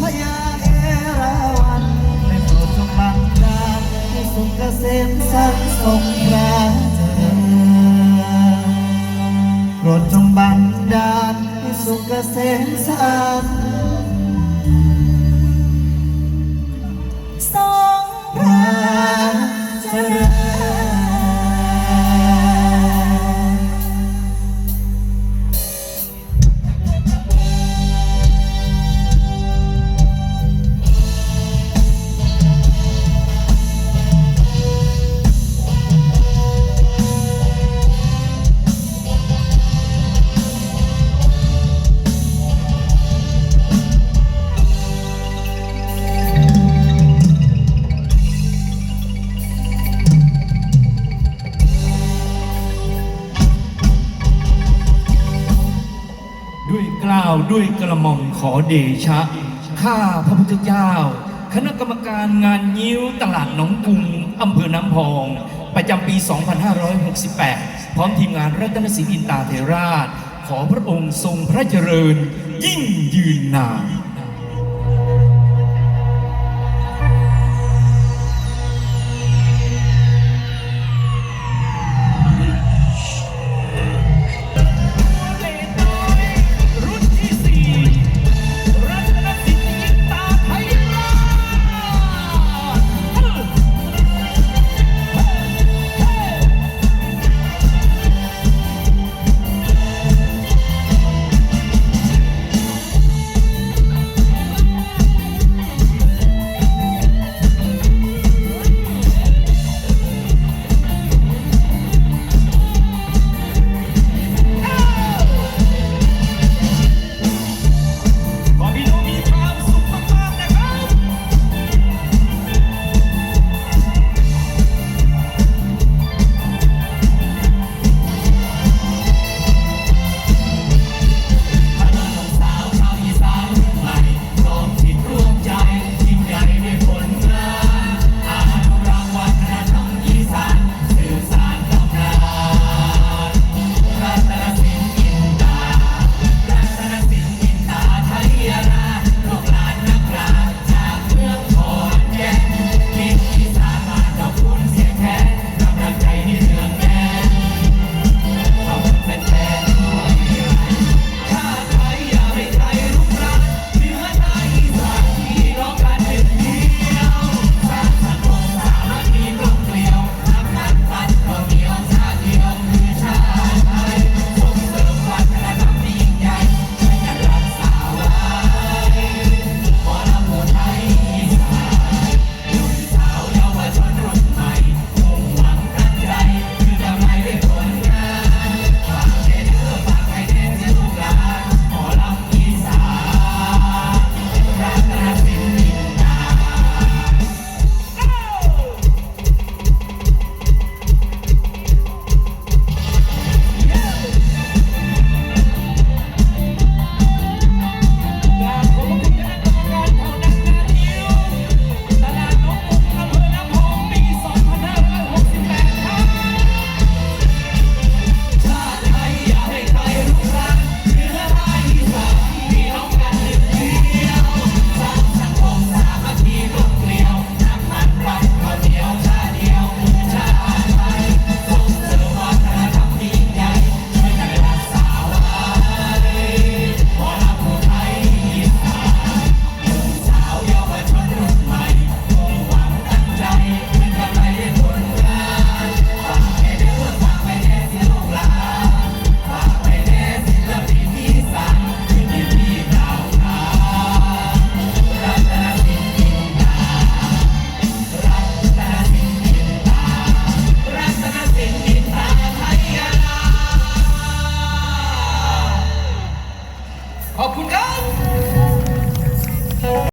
พญาเอราวัณในโปรดจงบันดาลให้สุขเกษมสันสงกรเจริรดจงบังดาลให้สุขเกษมสัน กล่าวด้วยกระหม่อมขอเดชะ ข้าพระพุทธเจ้า คณะกรรมการงานยิ้วตลาดหนองกุงอำเภอน้ำพอง ประจำปี 2568 พร้อมทีมงานรัตนศรีอินตาเทราช ขอพระองค์ทรงพระเจริญ ยิ่งยืนนาน